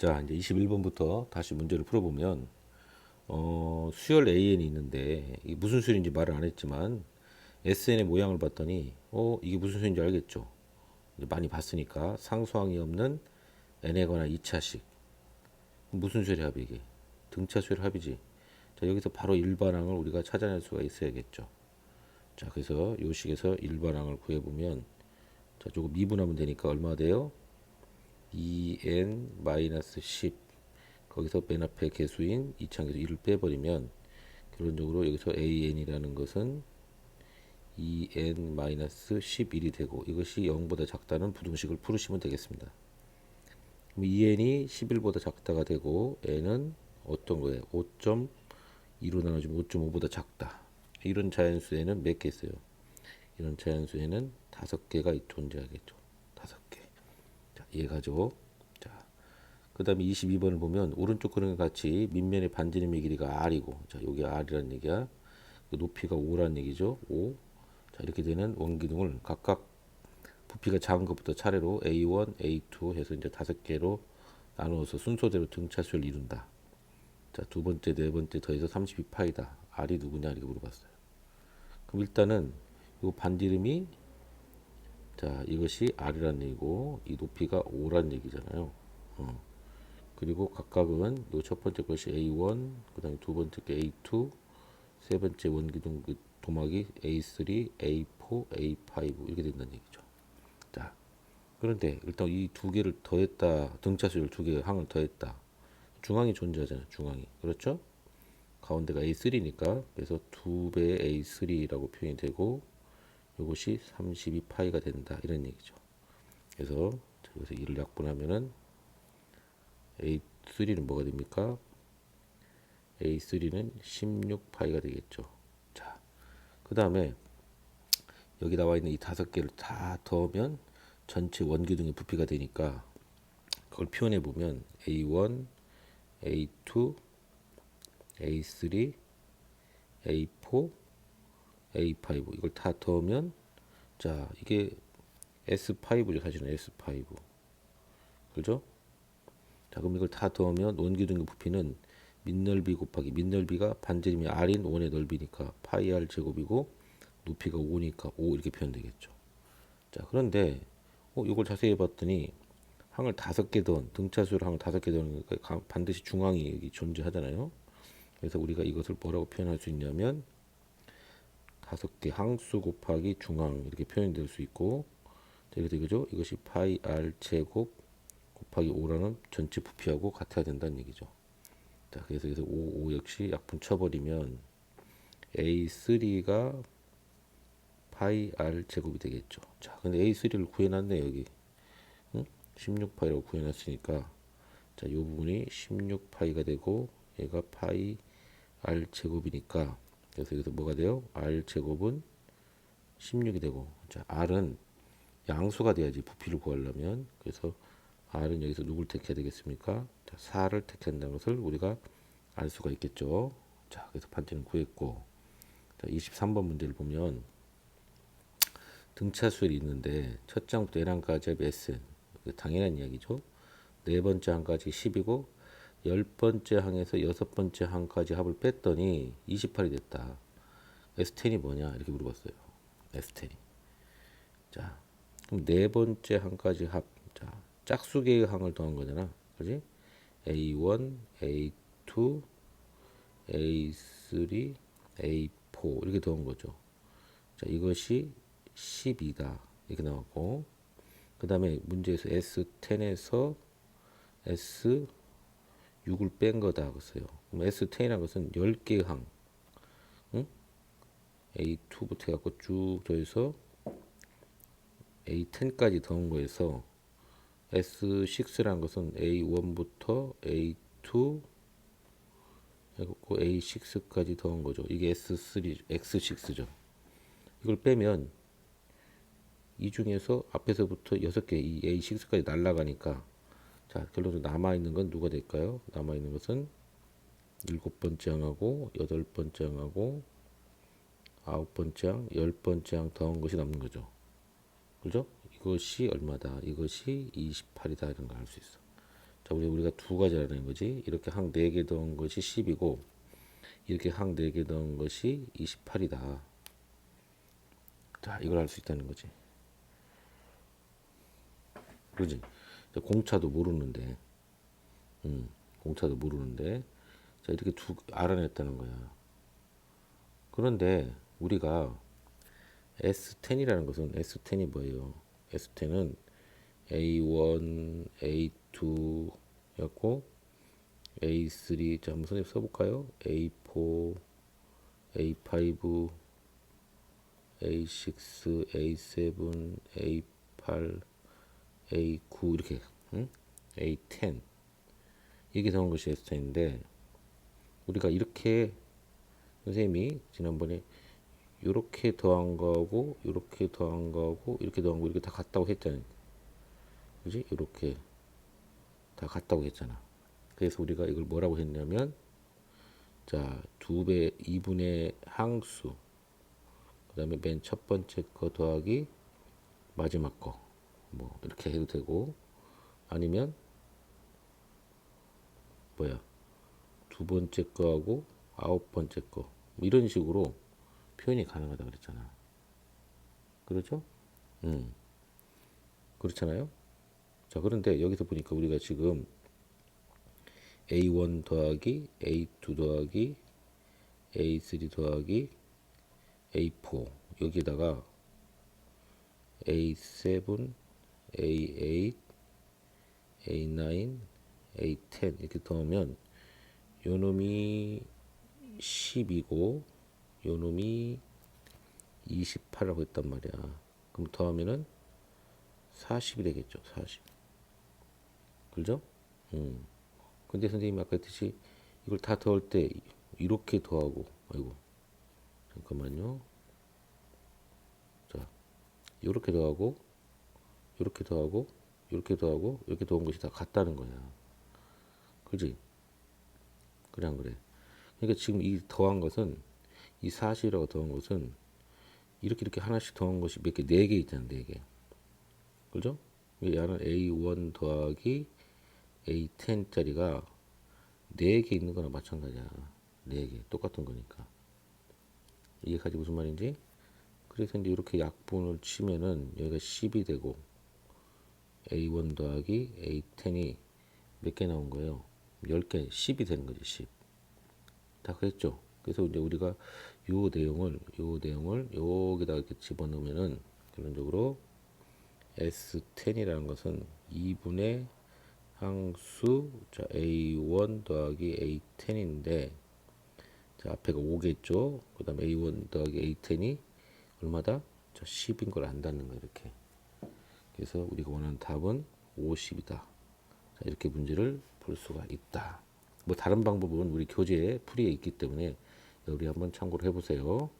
자, 이제 21번부터 다시 문제를 풀어보면, 어, 수열 AN이 있는데, 이게 무슨 수열인지 말을 안 했지만, SN의 모양을 봤더니, 어, 이게 무슨 수열인지 알겠죠? 많이 봤으니까, 상수항이 없는 N에 관한 2차식. 무슨 수열의 합이 이게? 등차 수열 합이지. 자, 여기서 바로 일반항을 우리가 찾아낼 수가 있어야겠죠. 자, 그래서 요 식에서 일반항을 구해 보면, 자, 조금 미분하면 되니까 얼마 돼요? 2n-10 거기서 맨 앞에 개수인 이창에서 1을 빼버리면 결론적으로 여기서 an이라는 것은 2n-11이 되고 이것이 0보다 작다는 부등식을 풀으시면 되겠습니다. 그럼 2n이 11보다 작다가 되고 n은 어떤 거예요? 5.2로 나눠주면 5.5보다 작다. 이런 자연수에는 몇 개 있어요? 이런 자연수에는 다섯 개가 존재하겠죠. 개. 자, 이해 가죠? 자, 그 다음에 22번을 보면 오른쪽 그림과 같이 밑면의 반지름의 길이가 r이고 자, 여기 r이라는 얘기야. 그 높이가 5라는 얘기죠. 5. 자, 이렇게 되는 원기둥을 각각 부피가 작은 것부터 차례로 A1, A2 해서 이제 다섯 개로 나누어서 순서대로 등차수를 이룬다. 자, 두 번째, 네 번째 더해서 32파이다. R이 누구냐 이렇게 물어봤어요. 그럼 일단은 이 반지름이 자, 이것이 R이라는 얘기고 이 높이가 5라는 얘기잖아요. 어. 그리고 각각은 요 첫 번째 것이 A1, 그다음에 두 번째 게 A2, 세 번째 원기둥 그 도막이 A3, A4, A5 이렇게 된다는 얘기죠. 자, 그런데 일단 이 두 개를 더했다, 등차수를 두개 항을 더했다. 중앙이 존재하잖아요. 중앙이 그렇죠? 가운데가 A3니까 그래서 두 배의 A3라고 표현이 되고 이것이 32파이가 된다 이런 얘기죠. 그래서 자, 여기서 이를 약분하면은 A3는 뭐가 됩니까? A3는 16파이가 되겠죠. 자, 그 다음에 여기 나와 있는 이 다섯 개를 다 더하면 전체 원기둥의 부피가 되니까 그걸 표현해 보면 A1, A2, A3, A4, A5 이걸 다 더하면 자 이게 S5죠 사실은 S5 그죠? 자 그럼 이걸 다 더하면 원기둥의 부피는 밑넓이 곱하기 밑넓이가 반지름이 R인 원의 넓이니까 파이 R 제곱이고 높이가 5니까 5 이렇게 표현되겠죠. 자 그런데 어, 이걸 자세히 봤더니 항을 다섯 개 더한 등차수를 항을 다섯 개 더하는 거니까 반드시 중앙이 여기 존재하잖아요. 그래서 우리가 이것을 뭐라고 표현할 수 있냐면 다섯 개 항수 곱하기 중앙 이렇게 표현될 수 있고 자, 이렇게 되죠. 이것이 파이 r 제곱 곱하기 5라는 전체 부피하고 같아야 된다는 얘기죠. 자, 그래서 여기서 5, 5 역시 약분 쳐버리면 A3가 파이 r 제곱이 되겠죠. 자, 근데 A3를 구해놨네 여기. 응? 16파이라고 구해놨으니까 자, 이 부분이 16파이가 되고 얘가 파이 r 제곱이니까 그래서 여기서 뭐가 돼요? r 제곱은 16이 되고 자, r은 양수가 돼야지 부피를 구하려면 그래서 r은 여기서 누굴 택해야 되겠습니까? 자, 4를 택한다는 것을 우리가 알 수가 있겠죠. 자, 그래서 판지는 구했고 자, 23번 문제를 보면 등차수열이 있는데 첫 장부터 N항까지 합이 Sn 당연한 이야기죠. 네 번째 항까지 10이고 열 번째 항에서 여섯 번째 항까지 합을 뺐더니 28이 됐다. S10이 뭐냐 이렇게 물어봤어요. S10이. 자, 그럼 네 번째 항까지 합. 자, 짝수개의 항을 더한 거잖아. 그지? A1, A2, A3, A4 이렇게 더한 거죠. 자, 이것이 12다. 이렇게 나왔고 그 다음에 문제에서 S10에서 S 6을 뺀 거다 그랬어요. 그럼 S10이라는 것은 10개의 항. 응? A2부터 해갖고 쭉 더해서 A10까지 더한 거에서 S6라는 것은 A1부터 A2 해갖고 A6까지 더한 거죠. 이게 S3, X6죠. 이걸 빼면 이 중에서 앞에서부터 6개 이 A6까지 날라가니까 자, 결론적으로 남아있는 건 누가 될까요? 남아있는 것은 일곱 번째 항하고 여덟 번째 항하고 아홉 번째 항, 열 번째 항 더한 것이 남는 거죠. 그죠? 이것이 얼마다? 이것이 28이다. 이런 걸 알 수 있어. 자, 우리 우리가 두 가지라는 거지. 이렇게 항 4개 더한 것이 10이고 이렇게 항 4개 더한 것이 28이다. 자, 이걸 알 수 있다는 거지. 그지? 자, 공차도 모르는데, 음, 공차도 모르는데, 자, 이렇게 두, 알아냈다는 거야. 그런데 우리가 S10이라는 것은 S10이 뭐예요? S10은 A1, A2였고 A3 자 한번 선생님 써볼까요? A4, A5, A6, A7, A8, A9 이렇게 응? A10 이게 나온 것이 S10인데 우리가 이렇게 선생님이 지난번에 이렇게 더한 거하고 이렇게 더한 거하고 이렇게 더한 거 이렇게 다 같다고 했잖아요. 그지? 이렇게 다 같다고 했잖아. 그래서 우리가 이걸 뭐라고 했냐면 자, 두 배, 2분의 항수. 그 다음에 맨 첫 번째 거 더하기 마지막 거. 뭐 이렇게 해도 되고 아니면 뭐야? 두 번째 거하고 아홉 번째 거. 뭐 이런 식으로 표현이 가능하다 그랬잖아. 그렇죠? 음. 그렇잖아요? 자, 그런데 여기서 보니까 우리가 지금 A1 더하기 A2 더하기 A3 더하기 A4 여기다가 A7, A8, A9, A10 이렇게 더하면 요 놈이 10이고 요 놈이 28이라고 했단 말이야. 그럼 더하면은 40이 되겠죠. 40. 그죠? 음. 근데 선생님이 아까 했듯이 이걸 다 더할 때 이렇게 더하고 아이고 잠깐만요. 자, 이렇게 더하고 이렇게 더하고 이렇게 더하고 이렇게 더한 것이 다 같다는 거야. 그지? 그래 안 그래? 그러니까 지금 이 더한 것은 이 40이라고 더한 것은 이렇게 이렇게 하나씩 더한 것이 몇 개? 네 개 있잖아, 네 개. 그죠? 얘는 A1 더하기 A10짜리가 4개 있는 거나 마찬가지야. 4개. 똑같은 거니까. 이해가지 무슨 말인지? 그래서 이제 이렇게 약분을 치면은 여기가 10이 되고 A1 더하기 A10이 몇 개 나온 거예요? 10개, 10이 되는 거지, 10. 다 그랬죠? 그래서 이제 우리가 요 내용을, 요 내용을 여기다 이렇게 집어넣으면은 결론적으로 S10이라는 것은 2분의 항수 자 A1 더하기 A10인데 자 앞에가 5겠죠. 그 다음에 A1 더하기 A10이 얼마다? 자 10인 걸 안다는 거 이렇게. 그래서 우리가 원하는 답은 50이다. 자 이렇게 문제를 풀 수가 있다. 뭐 다른 방법은 우리 교재에 풀이에 있기 때문에 우리 한번 참고를 해보세요.